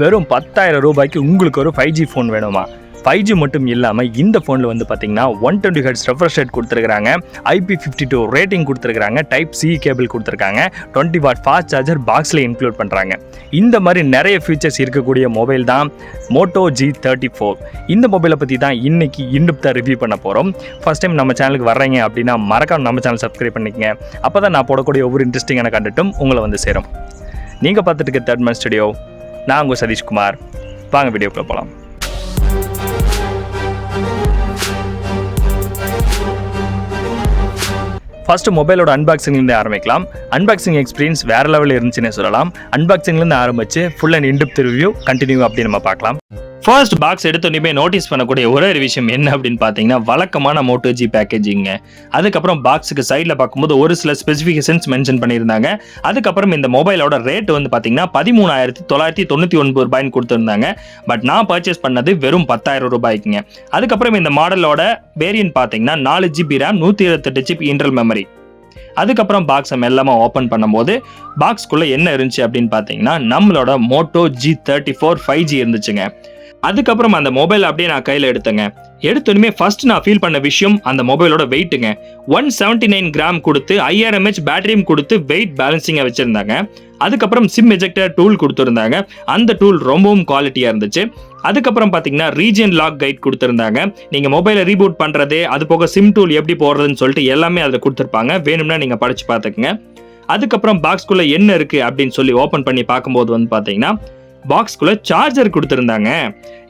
வெறும் பத்தாயிரம் ரூபாய்க்கு உங்களுக்கு ஒரு ஃபைவ் ஜி ஃபோன் வேணுமா? ஃபைவ் ஜி மட்டும் இல்லாமல் இந்த ஃபோனில் வந்து பார்த்தீங்கன்னா one twenty hertz refresh rate கொடுத்துருக்காங்க ஐபி ஃபிஃப்டி டூ ரேட்டிங் கொடுத்துருக்காங்க டைப் சி கேபிள் கொடுத்துருக்காங்க. டுவெண்ட்டி வாட் ஃபாஸ்ட் சார்ஜர் பாக்ஸில் இன்க்ளூட் பண்ணுறாங்க இந்த மாதிரி நிறைய ஃபீச்சர்ஸ் இருக்கக்கூடிய மொபைல் தான் மோட்டோ ஜி தேர்ட்டி ஃபோர் இந்த மொபைலை பற்றி தான் இன்னைக்கு இன்டுப்தான் ரிவ்யூ பண்ண போகிறோம் ஃபர்ஸ்ட் டைம் நம்ம சேனலுக்கு வர்றீங்க அப்படின்னா மறக்காம நம்ம சேனல் சப்ஸ்கிரைப் பண்ணிக்கங்க. அப்போ தான் நான் போடக்கூடிய ஒவ்வொரு இன்ட்ரெஸ்டிங்கான கண்டட்டும் உங்களை வந்து சேரும். நீங்கள் பார்த்துட்டு இருக்க தேர்ட் மன் ஸ்டுடியோ நான் உங்கள் சதீஷ்குமார். வாங்க வீடியோக்குள்ள போகலாம் ஃபர்ஸ்ட் மொபைலோட அன்பாக்சிங்லேருந்து ஆரம்பிக்கலாம். அன்பாக்சிங் எக்ஸ்பீரியன்ஸ் வேற லெவலில் இருந்துச்சுன்னே சொல்லலாம். அன்பாக்சிங்லேருந்து ஆரம்பிச்சு full and in depth review continue அப்படி நம்ம பார்க்கலாம். ஃபர்ஸ்ட் பாக்ஸ் எடுத்தோடனே நோட்டீஸ் பண்ணக்கூடிய ஒரே ஒரு விஷயம் என்ன அப்படின்னு பார்த்தீங்கன்னா வழக்கமான மோட்டோ ஜி பேக்கேஜிங்க அதுக்கப்புறம் பாக்ஸுக்கு சைடில் பார்க்கும்போது ஒரு சில ஸ்பெசிஃபிகேஷன்ஸ் மென்ஷன் பண்ணியிருந்தாங்க. அதுக்கப்புறம் இந்த மொபைலோட ரேட் வந்து பார்த்தீங்கன்னா பதிமூணாயிரத்தி தொள்ளாயிரத்தி தொண்ணூற்றி ஒன்பது ரூபாய்னு கொடுத்துருந்தாங்க. பட் நான் பர்ச்சேஸ் பண்ணது வெறும் பத்தாயிரம் ரூபாய்க்குங்க. அதுக்கப்புறம் இந்த மாடலோட வேரியன்ட் பார்த்தீங்கன்னா நாலு ஜிபி ரேம் நூற்றி இருபத்தெட்டு ஜிபி இன்டர்னல் மெமரி அதுக்கப்புறம் பாக்ஸை மெல்லமாக ஓப்பன் பண்ணும்போது பாக்ஸ்குள்ளே என்ன இருந்துச்சு அப்படின்னு பார்த்தீங்கன்னா நம்மளோட Moto G thirty four five G இருந்துச்சுங்க. அதுக்கப்புறம் அந்த மொபைல் அப்படியே நான் கையில் எடுத்தேங்க. எடுத்தோடனே ஃபர்ஸ்ட் நான் ஃபீல் பண்ண விஷயம் அந்த மொபைலோட வெயிட்டுங்க ஒன் செவன்டி நைன் கிராம் கொடுத்து ஐஆர் ஹெச் பேட்டரியும் கொடுத்து வெயிட் பேலன்சிங்காக வச்சுருந்தாங்க. அதுக்கப்புறம் சிம் எஜெக்டர் டூல் கொடுத்துருந்தாங்க. அந்த டூல் ரொம்பவும் குவாலிட்டியாக இருந்துச்சு. அதுக்கப்புறம் பார்த்தீங்கன்னா ரீஜன் லாக் கைட் கொடுத்துருந்தாங்க. நீங்கள் மொபைலை ரீபூட் பண்ணுறது அது போக சிம் டூல் எப்படி போடுறதுன்னு சொல்லிட்டு எல்லாமே அதில் கொடுத்துருப்பாங்க. வேணும்னா நீங்கள் படித்து பார்த்துக்குங்க அதுக்கப்புறம் பாக்ஸ்குள்ளே என்ன இருக்குது அப்படின்னு சொல்லி ஓப்பன் பண்ணி பார்க்கும்போது வந்து பார்த்தீங்கன்னா பாக்ஸ்குள்ளே சார்ஜர் கொடுத்துருந்தாங்க.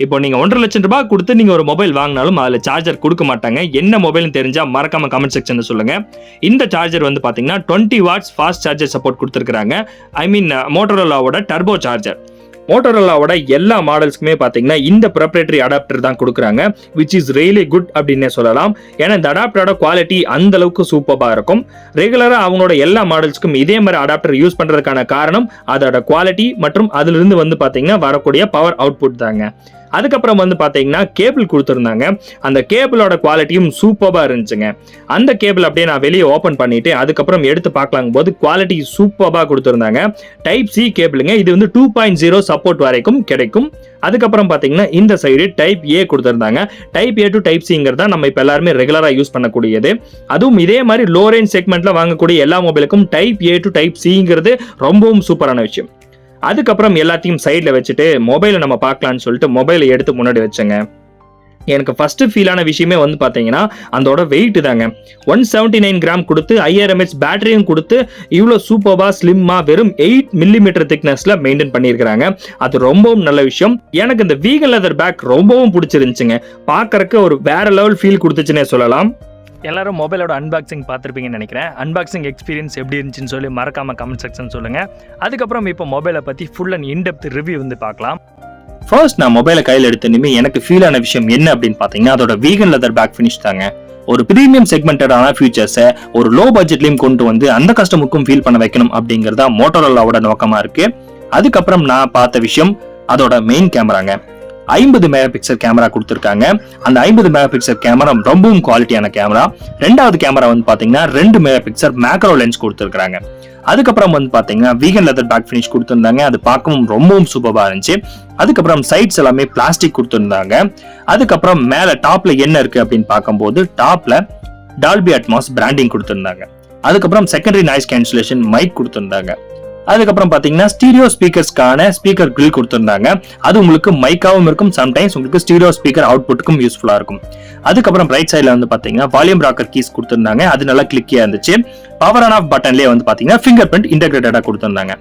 இப்போ நீங்கள் ஒன்றரை லட்சம் ரூபாய் கொடுத்து நீங்கள் ஒரு மொபைல் வாங்கினாலும் அதில் சார்ஜர் கொடுக்க மாட்டாங்க. என்ன மொபைல்னு தெரிஞ்சால் மறக்காம கமெண்ட் செக்ஷனில் சொல்லுங்கள் இந்த சார்ஜர் வந்து பார்த்தீங்கன்னா twenty watts fast charger support கொடுத்துருக்குறாங்க. ஐ மீன் மோட்டரோலாவோட டர்போ சார்ஜர் மோட்டரோலாவோட எல்லா மாடல்ஸ்க்குமே பார்த்தீங்கன்னா இந்த ப்ரப்ரேட்டரி அடாப்டர் தான் கொடுக்குறாங்க விச் இஸ் ரியலி குட் அப்படின்னே சொல்லலாம். ஏன்னா இந்த அடாப்டரோட குவாலிட்டி அந்த அளவுக்கு சூப்பராக இருக்கும். ரெகுலராக அவங்களோட எல்லா மாடல்ஸ்க்கும் இதே மாதிரி அடாப்டர் யூஸ் பண்ணுறதுக்கான காரணம் அதோட குவாலிட்டி மற்றும் அதிலிருந்து வந்து பார்த்தீங்கன்னா வரக்கூடிய பவர் அவுட்புட் தாங்க. அதுக்கப்புறம் வந்து பார்த்தீங்கன்னா கேபிள் கொடுத்துருந்தாங்க. அந்த கேபிளோட குவாலிட்டியும் சூப்பராக இருந்துச்சுங்க. அந்த கேபிள் அப்படியே நான் வெளியே ஓப்பன் பண்ணிட்டு அதுக்கப்புறம் எடுத்து பார்க்கலாங்க போது குவாலிட்டி சூப்பராக கொடுத்துருந்தாங்க. டைப் சி கேபிளுங்க இது வந்து டூ பாயிண்ட் ஜீரோ சப்போர்ட் வரைக்கும் கிடைக்கும். அதுக்கப்புறம் பார்த்தீங்கன்னா இந்த சைடு டைப் ஏ கொடுத்துருந்தாங்க. டைப் ஏ டு டைப் சிங்கிறது தான் நம்ம இப்போ எல்லாருமே ரெகுலராக யூஸ் பண்ணக்கூடியது. அதுவும் இதே மாதிரி லோ ரேஞ்ச் செக்மெண்ட்டில் வாங்கக்கூடிய எல்லா மொபைலுக்கும் டைப் ஏ டு டைப் சிங்கிறது ரொம்பவும் சூப்பரான விஷயம். அதுக்கப்புறம் எல்லாத்தையும் சைடில் வச்சுட்டு மொபைலை நம்ம பார்க்கலான்னு சொல்லிட்டு மொபைலை எடுத்து முன்னாடி வச்சேங்க. எனக்கு ஃபஸ்ட்டு ஃபீலான விஷயமே வந்து பார்த்தீங்கன்னா அதோட வெயிட் தாங்க. ஒன் செவன்ட்டி நைன் கிராம் கொடுத்து ஐஆர்எம்எஸ் பேட்டரியும் கொடுத்து இவ்வளோ சூப்பர்வாக ஸ்லிம்மாக வெறும் எயிட் மில்லிமீட்டர் திக்னஸில் மெயின்டைன் பண்ணியிருக்கிறாங்க. அது ரொம்பவும் நல்ல விஷயம். எனக்கு இந்த வீகன் லெதர் பேக் ரொம்பவும் பிடிச்சிருந்துச்சுங்க. பார்க்கறக்கு ஒரு வேற லெவல் ஃபீல் கொடுத்துச்சுன்னே சொல்லலாம். எல்லாரும் மொபைலோட அன்பாக்சிங் பார்த்துருப்பீங்கன்னு நினைக்கிறேன். அன்பாக்சிங் எக்ஸ்பீரியன்ஸ் எப்படி இருந்துச்சுன்னு சொல்லி மறக்காம கமெண்ட் செக்ஷன் சொல்லுங்கள் அதுக்கப்புறம் இப்போ மொபைலை பற்றி ஃபுல் அண்ட் இன்டெப்த் ரிவ்யூ வந்து பார்க்கலாம். ஃபர்ஸ்ட் நான் மொபைலை கையில் எடுத்தனுமே எனக்கு ஃபீல் ஆன விஷயம் என்ன அப்படின்னு பார்த்தீங்கன்னா அதோட வீகன் லெதர் பேக் ஃபினிஷ் தாங்க. ஒரு பிரீமியம் செக்மெண்டடான ஃபியூச்சர்ஸை ஒரு லோ பட்ஜெட்லையும் கொண்டு வந்து அந்த கஸ்டமருக்கும் ஃபீல் பண்ண வைக்கணும் அப்படிங்கிறதா மோட்டோரோலாவோட நோக்கமாக இருக்குது அதுக்கப்புறம் நான் பார்த்த விஷயம் அதோட மெயின் கேமராங்க ஐம்பது மெகா பிக்சல் கேமரா கொடுத்துருக்காங்க. அந்த ஐம்பது மெகா பிக்சல் கேமரா ரொம்பவும் குவாலிட்டியான கேமரா ரெண்டாவது கேமரா வந்து பார்த்தீங்கன்னா ரெண்டு மெகா பிக்சல் மேக்ரோ லென்ஸ் கொடுத்துருக்காங்க அதுக்கப்புறம் வந்து பார்த்தீங்கன்னா வீகன் லெதர் பேக் ஃபினிஷ் கொடுத்துருந்தாங்க. அது பார்க்கவும் ரொம்பவும் சூப்பராக இருந்துச்சு. அதுக்கப்புறம் சைட்ஸ் எல்லாமே பிளாஸ்டிக் கொடுத்துருந்தாங்க. அதுக்கப்புறம் மேலே டாப்பில் என்ன இருக்குது அப்படின்னு பார்க்கும்போது டாப்பில் டால்பி அட்மாஸ் பிராண்டிங் கொடுத்துருந்தாங்க. அதுக்கப்புறம் செகண்டரி நாய்ஸ் கேன்சலேஷன் மைக் கொடுத்துருந்தாங்க. அதுக்கப்புறம் பாத்தீங்கன்னா ஸ்டீரியோ ஸ்பீக்கர்ஸ்க்கான ஸ்பீக்கர் கிரில் கொடுத்துருந்தாங்க. அது உங்களுக்கு மைக்காவும் இருக்கும். சம்டைம்ஸ் உங்களுக்கு ஸ்டீரியோ ஸ்பீக்கர் அவுட்புட்டுக்கும் யூஸ்ஃபுல்லா இருக்கும். அதுக்கப்புறம் ரைட் சைடில் வந்து பாத்தீங்கன்னா வால்யூம் ராக்கர் கீஸ் கொடுத்துருந்தாங்க. அது நல்லா கிளிக்கியா இருந்துச்சு. பவர் ஆன் ஆஃப் பட்டன்லேயே வந்து பாத்தீங்கன்னா ஃபிங்கர் பிரிண்ட் இன்டெகிரேட்டடா கொடுத்துருந்தாங்க.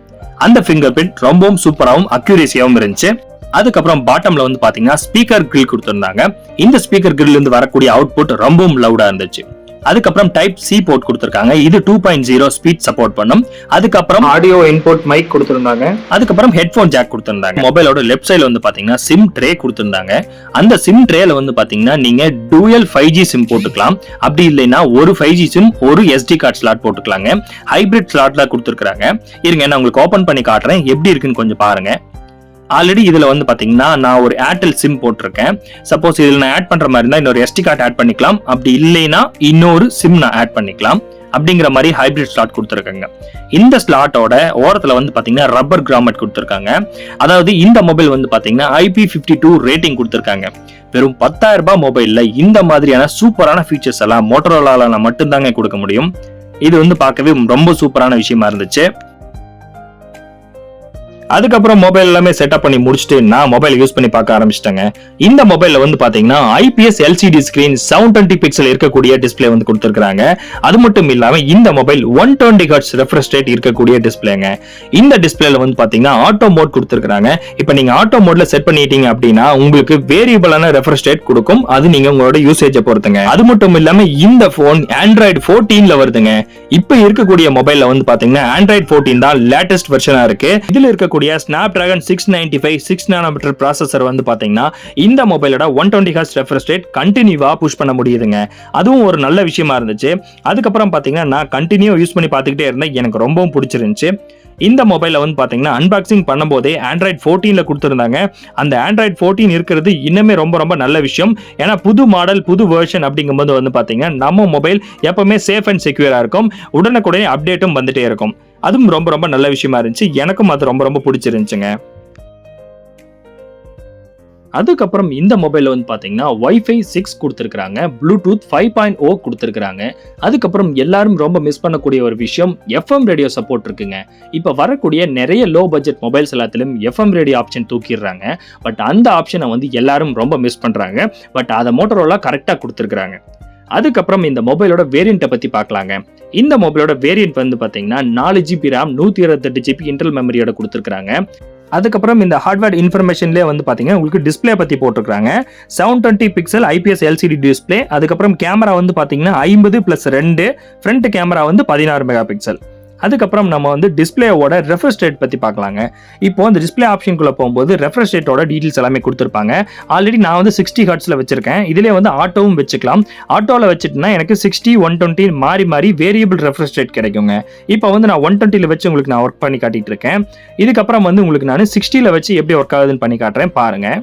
அந்த ஃபிங்கர் பிரிண்ட் ரொம்பவும் சூப்பராகவும் அக்யூரேசியாகவும் இருந்துச்சு. அதுக்கப்புறம் பாட்டம்ல வந்து பாத்தீங்கன்னா ஸ்பீக்கர் கிரில் கொடுத்துருந்தாங்க. இந்த ஸ்பீக்கர் கிரில் இருந்து வரக்கூடிய அவுட்புட் ரொம்பவும் லவுடா இருந்துச்சு. அதுக்கப்புறம் டைப் சி போர்ட் கொடுத்துருக்காங்க. இது two point zero speed support பண்ணும். அதுக்கப்புறம் ஆடியோ இன்புட் மைக் கொடுத்துருந்தாங்க. அதுக்கப்புறம் ஹெட்ஃபோன் ஜாக் கொடுத்துருந்தாங்க. மொபைலோட லெஃப்ட் சைடுல வந்து பாத்தீங்கன்னா சிம் ட்ரே கொடுத்துருந்தாங்க. அந்த சிம் ட்ரேல வந்து பாத்தீங்கன்னா நீங்க டூயல் ஃபைவ் ஜி சிம் போட்டுக்கலாம். அப்படி இல்லைன்னா ஒரு ஃபைவ் ஜி சிம் ஒரு எஸ்டி கார்டு ஸ்லாட் போட்டுக்கலாங்க. ஹைபிரிட் ஸ்லாட்ல கொடுத்துருக்காங்க இருங்க நான் உங்களுக்கு ஓபன் பண்ணி காட்டுறேன். எப்படி இருக்குன்னு கொஞ்சம் பாருங்க. ஆல்ரெடி இதில் வந்து பார்த்தீங்கன்னா நான் ஒரு ஏர்டெல் சிம் போட்டிருக்கேன். சப்போஸ் இதில் நான் ஆட் பண்ணுற மாதிரி இருந்தால் இன்னொரு எஸ்டி கார்டு ஆட் பண்ணிக்கலாம். அப்படி இல்லைன்னா இன்னொரு சிம் நான் ஆட் பண்ணிக்கலாம். அப்படிங்கிற மாதிரி ஹைபிரிட் ஸ்லாட் கொடுத்துருக்காங்க. இந்த ஸ்லாட்டோட ஓரத்தில் வந்து பார்த்தீங்கன்னா ரப்பர் கிராமட் கொடுத்துருக்காங்க. அதாவது இந்த மொபைல் வந்து பார்த்தீங்கன்னா ஐபி ஃபிஃப்டி டூ ரேட்டிங் கொடுத்துருக்காங்க. வெறும் பத்தாயிரம் ரூபாய் மொபைலில் இந்த மாதிரியான சூப்பரான ஃபீச்சர்ஸ் எல்லாம் மோட்டரோலால மட்டும்தாங்க கொடுக்க முடியும். இது வந்து பார்க்கவே ரொம்ப சூப்பரான விஷயமா இருந்துச்சு. அதுக்கப்புறம் மொபைல் எல்லாமே செட்டப் பண்ணி முடிச்சுட்டு நான் மொபைல் யூஸ் பண்ணி பார்க்க ஆரம்பிச்சிட்டேங்க. இந்த மொபைல்ல வந்து பாத்தீங்கன்னா IPS LCD screen seven twenty pixel இருக்கக்கூடிய டிஸ்பிளே வந்து கொடுத்துருக்காங்க அது மட்டும் இல்லாம இந்த mobile one twenty hertz refresh rate இருக்கக்கூடிய டிஸ்பிளேங்க இந்த டிஸ்பிளேல வந்து பாத்தீங்கன்னா ஆட்டோ மோட் கொடுத்துருக்காங்க இப்போ நீங்க ஆட்டோ மோட்ல செட் பண்ணிட்டீங்க அப்படின்னா உங்களுக்கு வேரியபிளான ரெஃப்ரெஷ் ரேட் கொடுக்கும். அது நீங்க உங்களோட யூசேஜை பொறுத்துங்க. அது மட்டும் இல்லாம இந்த போன் ஆண்ட்ராய்டு ஃபோர்டீன்ல வருதுங்க. இப்போ இருக்கக்கூடிய மொபைல்ல வந்து பாத்தீங்கன்னா ஆண்ட்ராய்டு ஃபோர்டீன் தான் லேட்டஸ்ட் வெர்ஷனா இருக்கு. இதுல இருக்கக்கூடிய Snapdragon six ninety five six nanometre processor வந்து பார்த்தீங்கன்னா இந்த மொபைலோட one twenty hertz refresh rate கண்டினியூவாக புஷ் பண்ண முடியுதுங்க. அதுவும் ஒரு நல்ல விஷயமா இருந்துச்சு. அதுக்கப்புறம் பார்த்தீங்கன்னா நான் கண்டினியூ யூஸ் பண்ணி பார்த்துக்கிட்டே இருந்தேன். எனக்கு ரொம்பவும் பிடிச்சிருந்துச்சு. இந்த மொபைலில் வந்து பார்த்தீங்கன்னா அன்பாக்சிங் பண்ணும்போதே ஆண்ட்ராய்ட் ஃபோர்டீனில் கொடுத்துருந்தாங்க. அந்த ஆண்ட்ராய்ட் ஃபோர்டீன் இருக்கிறது இன்னுமே ரொம்ப ரொம்ப நல்ல விஷயம். ஏன்னா புது மாடல் புது வெர்ஷன் அப்படிங்கும்போது வந்து பார்த்தீங்கன்னா நம்ம மொபைல் எப்பவுமே சேஃப் அண்ட் செக்யூராக இருக்கும். உடனுக்குடனே அப்டேட்டும் வந்துட்டே இருக்கும். அதுவும் ரொம்ப ரொம்ப நல்ல விஷயமா இருந்துச்சு. எனக்கும் அது ரொம்ப ரொம்ப பிடிச்சிருந்துச்சுங்க. அதுக்கப்புறம் இந்த மொபைலில் வந்து பார்த்தீங்கன்னா ஒய்ஃபை சிக்ஸ் கொடுத்துருக்குறாங்க. Bluetooth five point O oh கொடுத்துருக்குறாங்க. அதுக்கப்புறம் எல்லாரும் ரொம்ப மிஸ் பண்ணக்கூடிய ஒரு விஷயம் எஃப்எம் ரேடியோ சப்போர்ட் இருக்குங்க. இப்போ வரக்கூடிய நிறைய லோ பட்ஜெட் மொபைல்ஸ் எல்லாத்திலும் எஃப்எம் ரேடியோ ஆப்ஷன் தூக்கிடுறாங்க. பட் அந்த ஆப்ஷனை வந்து எல்லாரும் ரொம்ப மிஸ் பண்ணுறாங்க பட் அதை மோட்டரோலாம் கரெக்டாக கொடுத்துருக்குறாங்க. அதுக்கப்புறம் இந்த மொபைலோட வேரியண்ட்டை பற்றி பார்க்கலாங்க. இந்த மொபைலோட வேரியண்ட் வந்து பார்த்தீங்கன்னா நாலு ஜிபி ரேம் நூற்றி இருபத்தெட்டு ஜிபி இன்டர்னல் மெமரியோட கொடுத்துருக்காங்க அதுக்கப்புறம் இந்த ஹார்ட்வேர் இன்ஃபர்மேஷன்லேயே வந்து பார்த்தீங்கன்னா உங்களுக்கு டிஸ்பிளே பற்றி போட்டிருக்காங்க seven twenty pixel IPS LCD display அதுக்கப்புறம் கேமரா வந்து பார்த்தீங்கன்னா ஐம்பது ப்ளஸ் ரெண்டு ஃப்ரண்ட் கேமரா வந்து பதினாறு மெகா பிக்சல் அதுக்கப்புறம் நம்ம வந்து டிஸ்பிளேவோட ரெஃப்ரெஷ் ரேட் பற்றி பார்க்கலாங்க. இப்போ அந்த டிஸ்பிளே ஆப்ஷனுக்குள்ளே போகும்போது ரெஃப்ரெஷ் ரேட்டோட டீட்டெயில்ஸ் எல்லாமே கொடுத்துருப்பாங்க. ஆல்ரெடி நான் வந்து சிக்ஸ்டி ஹர்ட்ஸில் வச்சிருக்கேன். இதிலே வந்து ஆட்டோவும் வச்சுக்கலாம். ஆட்டோவில் வச்சுட்டுனா எனக்கு சிக்ஸ்டி ஒன் டுவெண்ட்டி மாறி மாறி வேரியபிள் ரெஃப்ரெஷ் ரேட் கிடைக்குங்க. இப்போ வந்து நான் ஒன் டுவெண்ட்டியில் வச்சு உங்களுக்கு நான் ஒர்க் பண்ணி காட்டிகிட்டு இருக்கேன். இதுக்கப்புறம் வந்து உங்களுக்கு நான் சிக்ஸ்டியில் வச்சு எப்படி ஒர்க் ஆகுதுன்னு பண்ணி காட்டுறேன். பாருங்கள்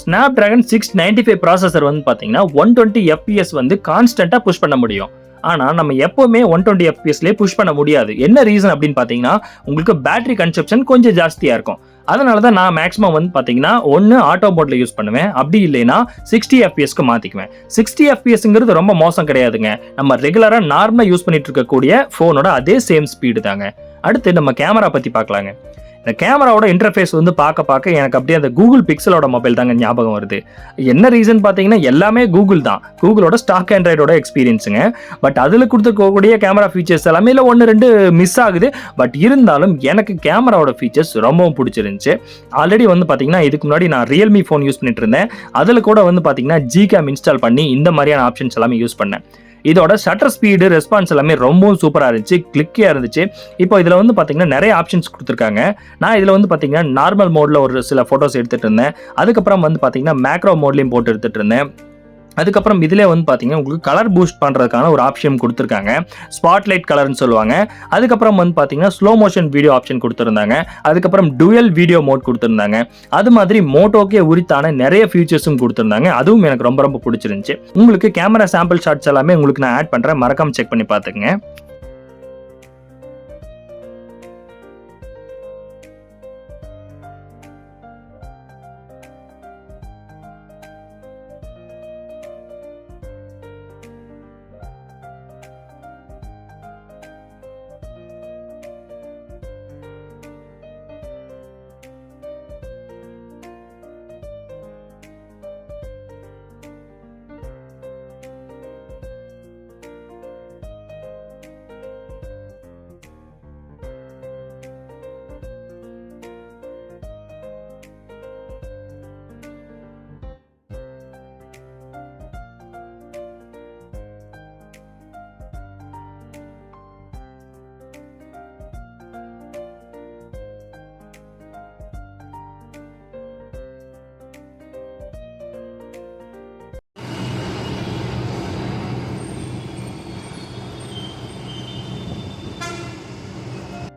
Snapdragon six ninety five processor வந்து பார்த்தீங்கன்னா ஒன் டுவெண்ட்டி எஃபிஎஸ் வந்து கான்ஸ்டண்ட்டாக புஷ் பண்ண முடியும். ஆனால் நம்ம எப்போவுமே ஒன் டுவெண்ட்டி எஃபிஎஸ்லேயே புஷ் பண்ண முடியாது. என்ன ரீசன் அப்படின்னு பார்த்தீங்கன்னா உங்களுக்கு பேட்டரி கன்சப்ஷன் கொஞ்சம் ஜாஸ்தியாக இருக்கும். அதனால தான் நான் மேக்ஸிமம் வந்து பார்த்தீங்கன்னா ஒன்று ஆட்டோ மோட்ல யூஸ் பண்ணுவேன். அப்படி இல்லைன்னா சிக்ஸ்டி எஃபிஎஸ்க்கு மாற்றிக்குவேன் சிக்ஸ்டி எஃபிஎஸ்ங்கிறது ரொம்ப மோசம் கிடையாதுங்க. நம்ம ரெகுலராக நார்மலாக யூஸ் பண்ணிட்டு இருக்கக்கூடிய ஃபோனோட அதே சேம் ஸ்பீடு தாங்க. அடுத்து நம்ம கேமரா பற்றி பார்க்கலாங்க இந்த கேமராவோட இன்டர்ஃபேஸ் வந்து பார்க்க பார்க்க எனக்கு அப்படியே அந்த கூகுள் பிக்சலோட மொபைல் தாங்க ஞாபகம் வருது. என்ன ரீசன் பார்த்தீங்கன்னா எல்லாமே கூகுள் தான். கூகுளோட ஸ்டாக் ஆண்ட்ராய்டோட எக்ஸ்பீரியன்ஸுங்க பட் அதில் கொடுத்துருக்கக்கூடிய கேமரா ஃபீச்சர்ஸ் எல்லாமே இல்லை ஒன்று ரெண்டு மிஸ் ஆகுது. பட் இருந்தாலும் எனக்கு கேமராவோட ஃபீச்சர்ஸ் ரொம்பவும் பிடிச்சிருந்துச்சு. ஆல்ரெடி வந்து பார்த்தீங்கன்னா இதுக்கு முன்னாடி நான் ரியல்மி ஃபோன் யூஸ் பண்ணிட்டு இருந்தேன். அதில் கூட வந்து பார்த்தீங்கன்னா ஜி கேம் இன்ஸ்டால் பண்ணி இந்த மாதிரியான ஆப்ஷன்ஸ் எல்லாமே யூஸ் பண்ணேன். இதோட ஷட்டர் ஸ்பீடு ரெஸ்பான்ஸ் எல்லாமே ரொம்பவும் சூப்பராக இருந்துச்சு கிளிக்கியாக இருந்துச்சு. இப்போ இதில் வந்து பார்த்தீங்கன்னா நிறைய ஆப்ஷன்ஸ் கொடுத்துருக்காங்க. நான் இதில் வந்து பார்த்தீங்கன்னா நார்மல் மோடில் ஒரு சில ஃபோட்டோஸ் எடுத்துகிட்டு இருந்தேன். அதுக்கப்புறம் வந்து பார்த்தீங்கன்னா மேக்ரோ மோட்லேயும் போட்டு எடுத்துகிட்டு இருந்தேன். அதுக்கப்புறம் இதில் வந்து பார்த்தீங்கன்னா உங்களுக்கு கலர் பூஸ்ட் பண்ணுறதுக்கான ஒரு ஆப்ஷன் கொடுத்துருக்காங்க. ஸ்பாட்லைட் கலர்னு சொல்லுவாங்க. அதுக்கப்புறம் வந்து பார்த்தீங்கன்னா ஸ்லோ மோஷன் வீடியோ ஆப்ஷன் கொடுத்துருந்தாங்க. அதுக்கப்புறம் டுவல் வீடியோ மோட் கொடுத்துருந்தாங்க. அது மாதிரி மோட்டோக்கே உரித்தான நிறைய ஃபீச்சர்ஸும் கொடுத்துருந்தாங்க. அதுவும் எனக்கு ரொம்ப ரொம்ப பிடிச்சிருந்துச்சு. உங்களுக்கு கேமரா சாம்பிள் ஷாட்ஸ் எல்லாமே உங்களுக்கு நான் ஆட் பண்ணுறேன் மறக்காம செக் பண்ணி பார்த்துங்க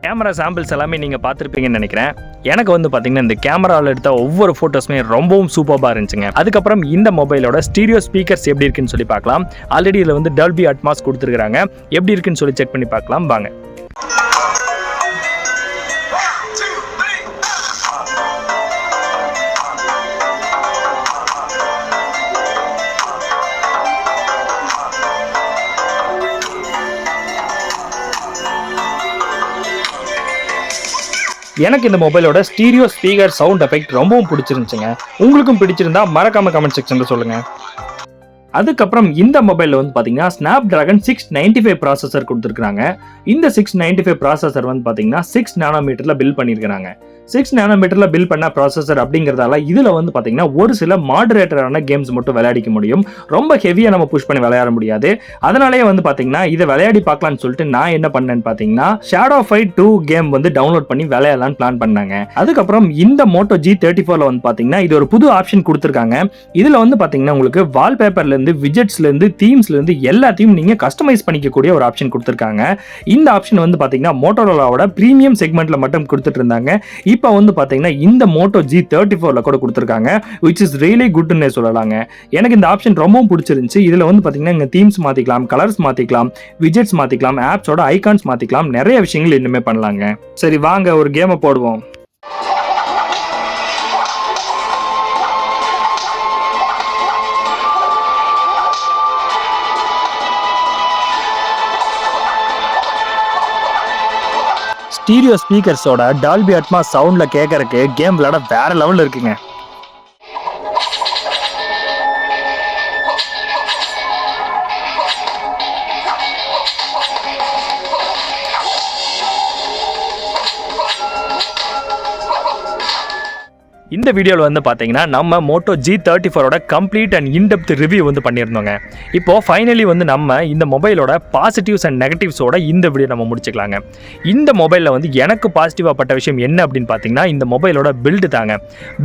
கேமரா சாம்பிள்ஸ் எல்லாமே நீங்கள் பார்த்துருப்பீங்கன்னு நினைக்கிறேன். எனக்கு வந்து பார்த்தீங்கன்னா இந்த கேமராவில் எடுத்த ஒவ்வொரு ஃபோட்டோஸுமே ரொம்பவும் சூப்பராக இருந்துச்சுங்க. அதுக்கப்புறம் இந்த மொபைலோட ஸ்டீரியோ ஸ்பீக்கர்ஸ் எப்படி இருக்குன்னு சொல்லி பார்க்கலாம். ஆல்ரெடி இதில் வந்து டல்பி அட்மாஸ் கொடுத்துருக்காங்க எப்படி இருக்குன்னு சொல்லி செக் பண்ணி பார்க்கலாம். வாங்க. எனக்கு இந்த மொபைலோட ஸ்டீரியோ ஸ்பீக்கர் சவுண்ட் எஃபெக்ட் ரொம்பவும் பிடிச்சிருந்துச்சுங்க. உங்களுக்கும் பிடிச்சிருந்தா மறக்காம கமெண்ட் செக்ஷனில் சொல்லுங்கள் அதுக்கப்புறம் இந்த மொபைலில் வந்து பார்த்தீங்கன்னா Snapdragon six ninety five processor கொடுத்துருக்காங்க இந்த சிக்ஸ் நைன்டி ஃபைவ் ப்ராசஸர் வந்து பார்த்தீங்கன்னா சிக்ஸ் நானோமீட்டரில் பில் பண்ணியிருக்காங்க சிக்ஸ் நானோமீட்டரில் பில் பண்ண ப்ராசஸர் அப்படிங்கிறதால இதில் வந்து பார்த்தீங்கன்னா ஒரு சில மாடரேட்டரான கேம்ஸ் மட்டும் விளையாடிக்க முடியும். ரொம்ப ஹெவியாக நம்ம புஷ் பண்ணி விளையாட முடியாது. அதனாலேயே வந்து பார்த்தீங்கன்னா இதை விளையாடி பார்க்கலான்னு சொல்லிட்டு நான் என்ன பண்ணேன்னு பார்த்தீங்கன்னா ஷேடோ ஃபைட் டூ கேம் வந்து டவுன்லோட் பண்ணி விளையாடலாம்னு பிளான் பண்ணாங்க. அதுக்கப்புறம் இந்த மோட்டோ ஜி தேர்ட்டி ஃபோரில் வந்து பார்த்தீங்கன்னா இது ஒரு புது ஆப்ஷன் கொடுத்துருக்காங்க. இதில் வந்து பார்த்தீங்கன்னா உங்களுக்கு வால்பேப்பரில் இருந்து விஜெட்ஸ்லேருந்து தீம்ஸ்லேருந்து எல்லாத்தையும் நீங்கள் கஸ்டமைஸ் பண்ணிக்கக்கூடிய ஒரு ஆப்ஷன் கொடுத்துருக்காங்க. இந்த ஆப்ஷன் வந்து பார்த்தீங்கன்னா மோட்டோரோலாவோட ப்ரீமியம் செக்மெண்ட்டில் மட்டும் கொடுத்துட்டு இருந்தாங்க இப்போ வந்து பார்த்தீங்கன்னா இந்த மோட்டோ ஜி தேர்ட்டி ஃபோரில் கூட கொடுத்துருக்காங்க விச் இஸ் ரியலி குட்னே சொல்லலாங்க. எனக்கு இந்த ஆப்ஷன் ரொம்பவும் பிடிச்சிருந்துச்சு. இதில் வந்து பார்த்தீங்கன்னா இங்கே தீம்ஸ் மாற்றிக்கலாம் கலர்ஸ் மாற்றிக்கலாம் விஜெட்ஸ் மாற்றிக்கலாம் ஆப்ஸோட ஐகான்ஸ் மாற்றிக்கலாம் நிறைய விஷயங்கள் இன்னுமே பண்ணலாங்க. சரி வாங்க ஒரு கேமை போடுவோம். ஸ்டீரியோ ஸ்பீக்கர்ஸோட டால்பி அட்மா சவுண்டில் கேட்கறக்கு கேம் விளையாட வேற லெவலில் இருக்குங்க. இந்த வீடியோவில் வந்து பார்த்தீங்கன்னா நம்ம மோட்டோ ஜி தேர்ட்டி ஃபோரோட complete and in depth review வந்து பண்ணியிருந்தோங்க. இப்போ ஃபைனலி வந்து நம்ம இந்த மொபைலோட பாசிட்டிவ்ஸ் அண்ட் நெகட்டிவ்ஸோட இந்த வீடியோ நம்ம முடிச்சுக்கலாங்க. இந்த மொபைலில் வந்து எனக்கு பாசிட்டிவாக பட்ட விஷயம் என்ன அப்படின்னு பார்த்தீங்கன்னா இந்த மொபைலோட பில்டு தாங்க.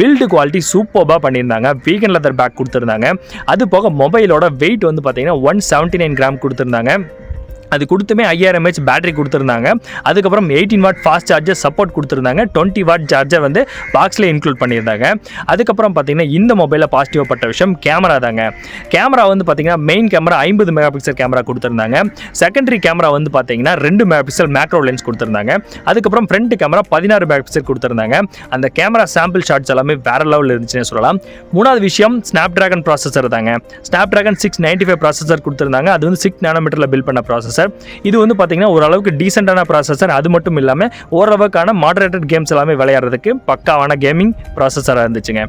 பில்டு குவாலிட்டி சூப்பராக பண்ணியிருந்தாங்க. வீகன் லெதர் பேக் கொடுத்துருந்தாங்க. அது போக மொபைலோட வெயிட் வந்து பார்த்தீங்கன்னா ஒன் செவன்ட்டி நைன் கிராம் கொடுத்துருந்தாங்க. அது கொடுத்துமே ஐயாயிரம் எம்ஹெச் பேட்டரி கொடுத்துருந்தாங்க. அதுக்கப்புறம் eighteen watt fast charger support கொடுத்துருந்தாங்க. டுவெண்ட்டி வாட் சார்ஜர் வந்து பாக்ஸில் இன்க்ளூட் பண்ணியிருந்தாங்க. அதுக்கப்புறம் பார்த்தீங்கன்னா இந்த மொபைலில் பாசிட்டிவ் பட்ட விஷயம் கேமரா தாங்க. கேமரா வந்து பார்த்தீங்கன்னா மெயின் கேமரா ஐம்பது மெகா பிக்சல் கேமரா கொடுத்துருந்தாங்க. செகண்டரி கேமரா வந்து பார்த்தீங்கன்னா ரெண்டு மெகா பிக்சல் மேக்ரோ லென்ஸ் கொடுத்துருந்தாங்க. அதுக்கப்புறம் ஃப்ரண்ட் கேமரா பதினாறு மெகா பிக்சல் கொடுத்துருந்தாங்க. அந்த கேமரா சாம்பிள் ஷாட்ஸ் எல்லாமே வேற லெவலில் இருந்துச்சுன்னு சொல்லலாம். மூணாவது விஷயம் ஸ்னாப் ட்ராகன் ப்ராசஸர் தாங்க. Snapdragon six ninety five processor கொடுத்துருந்தாங்க. அது வந்து சிக்ஸ் நானோமீட்டரில் பில் பண்ண ப்ராசஸர் இது வந்து பார்த்திங்கன்னா ஓரளவுக்கு டீசெண்டான ப்ராசஸர் அது மட்டும் இல்லாமல் ஓரளவுக்கான மாடரேட்டட் கேம்ஸ் எல்லாமே விளையாடுறதுக்கு பக்காவான கேமிங் ப்ராசஸராக இருந்துச்சுங்க.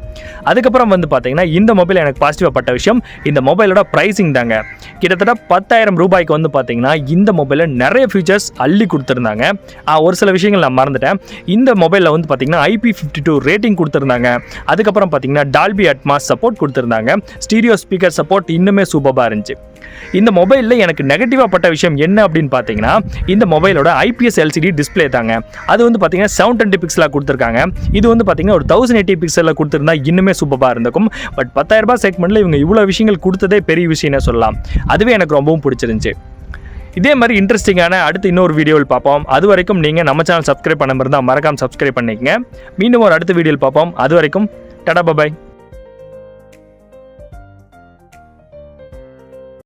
அதுக்கப்புறம் வந்து பார்த்திங்கன்னா இந்த மொபைல் எனக்கு பாசிட்டிவாக பட்ட விஷயம் இந்த மொபைலோட ப்ரைஸிங் தாங்க. கிட்டத்தட்ட பத்தாயிரம் ரூபாய்க்கு வந்து பார்த்தீங்கன்னா இந்த மொபைலில் நிறைய ஃபீச்சர்ஸ் அள்ளி கொடுத்துருந்தாங்க. ஒரு சில விஷயங்கள் நான் மறந்துட்டேன். இந்த மொபைலில் வந்து பார்த்திங்கன்னா ஐபி ஃபிஃப்டி டூ ரேட்டிங் கொடுத்துருந்தாங்க. அதுக்கப்புறம் பார்த்தீங்கன்னா டால்பி அட்மாஸ் சப்போர்ட் கொடுத்துருந்தாங்க. ஸ்டீரியோ ஸ்பீக்கர் சப்போர்ட் இன்னுமே சூப்பராக இருந்துச்சு. இந்த மொபைலில் எனக்கு நெகட்டிவாக பட்ட விஷயம் என்ன அப்படின்னு பார்த்தீங்கன்னா இந்த மொபைலோட ஐபிஎஸ் எல்சிடி டிஸ்ப்ளே தாங்க. அது வந்து பார்த்தீங்கன்னா செவன் டுவெண்ட்டி பிக்சலாக கொடுத்துருக்காங்க. இது வந்து பார்த்தீங்கன்னா ஒரு தௌசண்ட் எயிட்டி பிக்சலில் கொடுத்துருந்தா இன்னுமே சூப்பராக இருந்திருக்கும். பட் பத்தாயிரம் செக்மெண்ட்டில் இவங்க இவ்வளோ விஷயங்கள் கொடுத்ததே பெரிய விஷயம்னு சொல்லலாம். அதுவே எனக்கு ரொம்பவும் பிடிச்சிருந்துச்சு. இதே மாதிரி இன்ட்ரெஸ்டிங்கான அடுத்து இன்னொரு வீடியோவில் பார்ப்போம். அது வரைக்கும் நீங்கள் நம்ம சேனல் சப்ஸ்கிரைப் பண்ண இருந்தால் மறக்காம சப்ஸ்கிரைப் பண்ணிக்கங்க. மீண்டும் ஒரு அடுத்த வீடியோவில் பார்ப்போம். அது வரைக்கும் டடா பபாய்